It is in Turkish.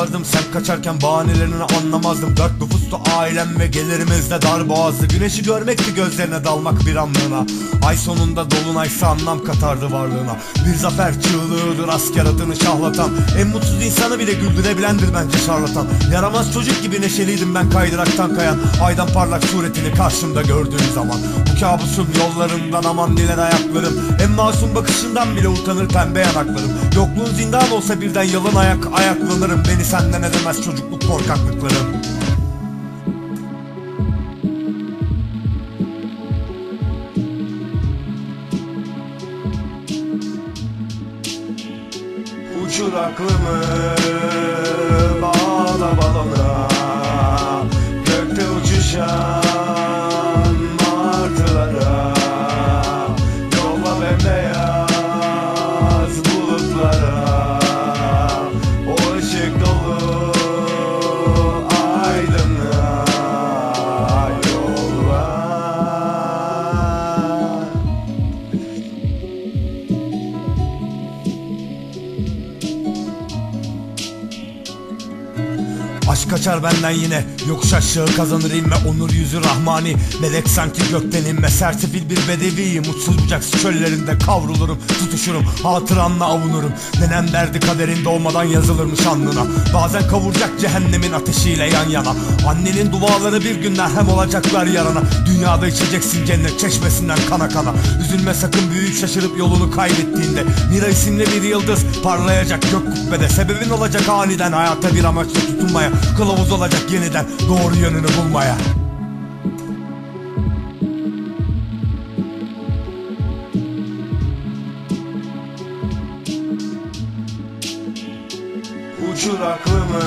vardım Sen kaçarken bahanelerini anlamazdım. Dört nüfustu ailem ve gelirimizde dar boğazlı Güneşi görmekti gözlerine dalmak bir anlığına. Ay sonunda dolunaysa anlam katardı varlığına. Bir zafer çığlığıdır asker adını şahlatan. En mutsuz insanı bile güldürebilendir bence şarlatan. Yaramaz çocuk gibi neşeliydim ben kaydıraktan kayan. Aydan parlak suretini karşımda gördüğüm zaman. Bu kabusun yollarından aman dilen ayaklarım. En masum bakışından bile utanır pembe yanaklarım. Yokluğun zindan olsa birden yalın ayak ayaklanırım. Beni senden edemez çocukluk korkaklıklarım Uçur aklımı bağla balona Aşk kaçar benden yine. Yokuş aşağı kazanır inme. Onur yüzü rahmani. Melek sanki gökten inme. Sersefil bir bedeviyim. Mutsuz bucaksız çöllerinde kavrulurum. Tutuşurum. Hatıranla avunurum. Nenem derdi kaderin doğmadan yazılırmış alnına. Bazen kavuracak cehennemin ateşiyle yan yana. Annenin duaları bir gün merhem olacaklar yarana. Dünyada içeceksin cennet çeşmesinden kana kana. Üzülme sakın büyük şaşırıp yolunu kaybettiğinde. Mira isimli bir yıldız parlayacak gök kubbede. Sebebin olacak aniden hayata bir amaçla tutunmaya Kılavuz olacak yeniden doğru yönünü bulmaya. Uçur aklımı